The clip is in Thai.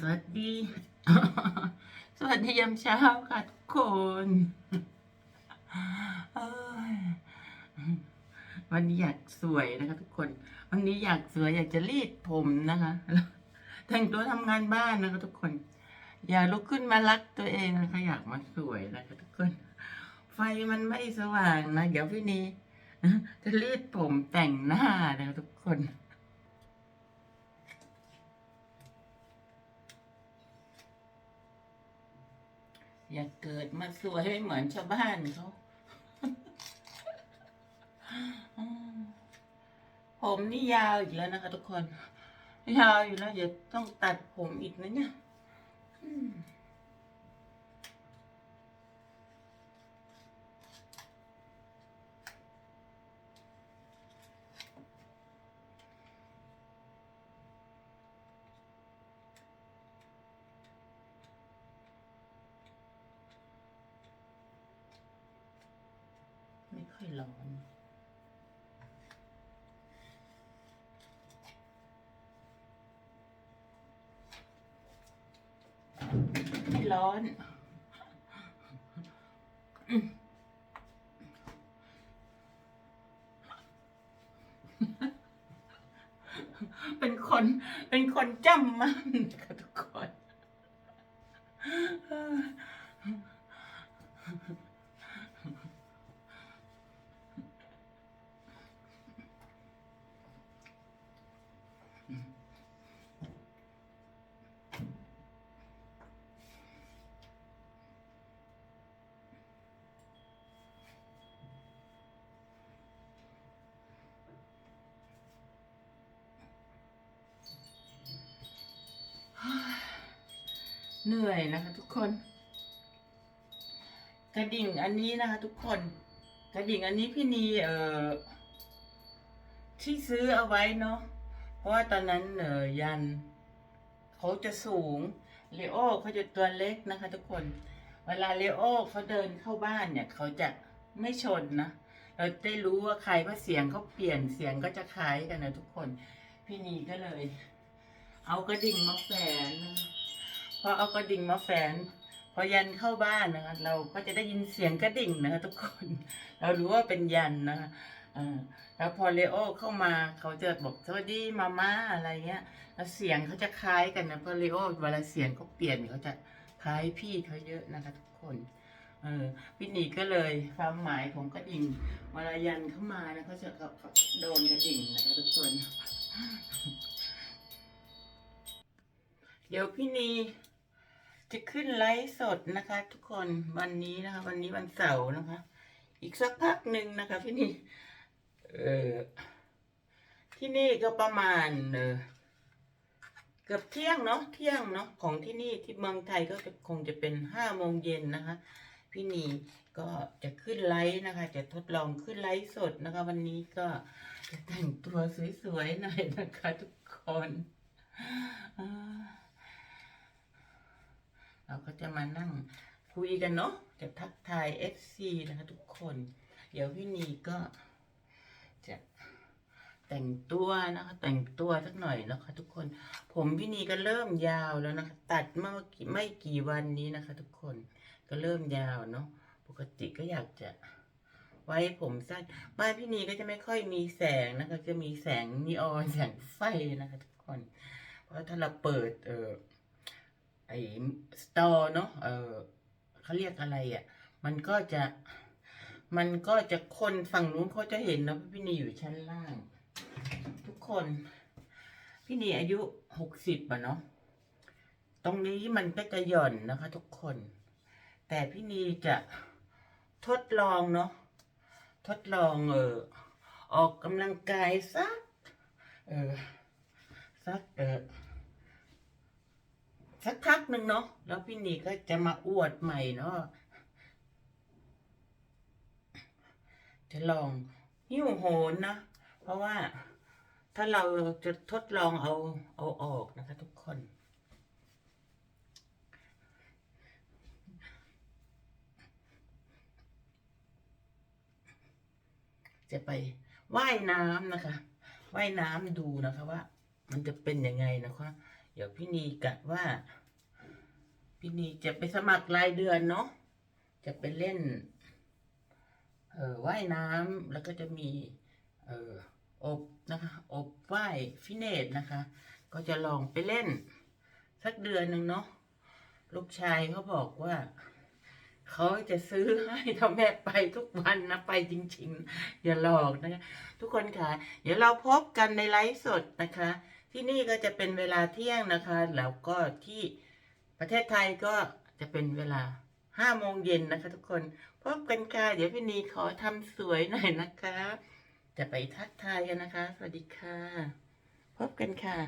สวัสดี สวัสดียามเช้าค่ะทุกคนวันนี้อยากสวยนะคะทุกคน วันนี้อยากสวยอยากจะรีดผมนะคะแต่งตัวทำงานบ้านนะคะทุกคน อยากลุกขึ้นมารักตัวเองนะคะอยากมาสวยนะคะทุกคน ไฟมันไม่สว่างนะ เดี๋ยวพี่นีจะรีดผมแต่งหน้านะคะทุกคน อย่าเกิดมาสวยให้เหมือนชาวบ้านเขา ผมนี่ยาวอีกแล้วนะคะทุกคน ยาวอยู่แล้วอย่าต้องตัดผมอีกนะเนี่ย อืมไม่ร้อนไม่ร้อน เป็นคน เป็นคนจำมันค่ะทุกคน เหนื่อยนะคะ ทุกคน กระดิ่งอันนี้นะคะ ทุกคน กระดิ่งอันนี้พี่นีเอ่อที่ซื้อเอาไว้เนาะเพราะว่าตอนนั้นเอ่อยันเขาจะสูงเลโอเขาจะตัวเล็กนะคะ ทุกคน เวลาเลโอเขาเดินเข้าบ้านเนี่ยเขาจะไม่ชนนะเราได้รู้ว่าใครว่าเสียงเขาเปลี่ยนเสียงก็จะคล้ายกันนะทุกคน พี่นีก็เลย เอากระดิ่งมาแฝนนะคะ อเอากระดิ่งมาแฝนพอยันเข้าบ้านนะคะเราก็จะได้ยินเสียงกระดิ่งนะคะทุกคน เรารู้ว่าเป็นยันนะคะแล้วพอเลโอเข้ามาเขาจะบอกสวัสดีมาม่าอะไรเงี้ย แล้วเสียงเขาจะคล้ายกันนะเพราะเลโอเวลาเสียงเขาเปลี่ยนเขาจะคล้ายพี่เขาเยอะนะคะทุกคนเออพี่หนีก็เลยความหมายของกระดิ่งเวลายันเข้ามานะเขาจะเขาโดนกระดิ่งนะคะทุกคน เดี๋ยวพี่นี จะขึ้นไลฟ์สดนะคะ ทุกคนวันนี้นะคะ วันนี้วันเสาร์นะคะ อีกสักพักหนึ่งนะคะพี่นีเออที่นี่ก็ประมาณเออเกือบเที่ยงเนาะเที่ยงเนาะของที่นี่ที่เมืองไทยก็จะคงจะเป็นห้าโมงเย็นนะคะ พี่นีก็จะขึ้นไลฟ์นะคะ จะทดลองขึ้นไลฟ์สดนะคะ วันนี้ก็จะแต่งตัวสวยๆหน่อยนะคะ ทุกคนอ่า เราก็จะมานั่งคุยกันเนาะจะทักทาย FC นะคะทุกคน เดี๋ยวพี่นีก็จะแต่งตัวนะคะ แต่งตัวสักหน่อยนะคะ ทุกคน ผมพี่นีก็เริ่มยาวแล้วนะคะ ตัดเมื่อไม่กี่วันนี้นะคะ ทุกคน ก็เริ่มยาวเนาะ ปกติก็อยากจะไว้ผมสั้น บ้านพี่นีก็จะไม่ค่อยมีแสงนะคะ จะมีแสงนีออนแสงไฟนะคะ ทุกคน เพราะถ้าเราเปิดเออ ไอ้สตอเนาะเออเขาเรียกอะไรอะ่ะ มันก็จะ มันก็จะคนฝั่งนู้นเขาจะเห็นนะพี่นีอยู่ชั้นล่าง ทุกคน พี่นีอายุหกสิบอะเนาะตรงนี้มันก็จะหย่อนนะคะ ทุกคน แต่พี่นีจะทดลองเนาะทดลองเออออกกำลังกายสักเออสักเออ สักพักหนึ่งเนาะแล้วพี่นีก็จะมาอวดใหม่เนาะจะลองหิ้วโหนนะ เพราะว่าถ้าเราจะทดลองเอาเอาออกนะคะทุกคนจะไปว่ายน้ำนะคะ ว่ายน้ำดูนะคะว่า มันจะเป็นยังไงนะคะ เดี๋ยวพี่นีกะว่า พี่นีจะไปสมัครรายเดือนเนาะจะไปเล่น เออว่ายน้ำแล้วก็จะมี เอออบนะคะอบว่ายฟิเนสนะคะ ก็จะลองไปเล่น สักเดือนหนึ่งเนาะลูกชายเขาบอกว่าเขาจะซื้อให้ถ้าแม่ไปทุกวันนะไปจริง ๆ อย่าหลอกนะคะ ทุกคนค่ะ เดี๋ยวเราพบกันในไลฟ์สดนะคะ ที่นี่ก็จะเป็นเวลาเที่ยงนะคะ แล้วก็ที่ประเทศไทยก็จะเป็นเวลาห้าโมงเย็นนะคะ ทุกคนพบกันค่ะ เดี๋ยวพี่นีขอทำสวยหน่อยนะคะ จะไปทักทายกันนะคะ สวัสดีค่ะ พบกันค่ะ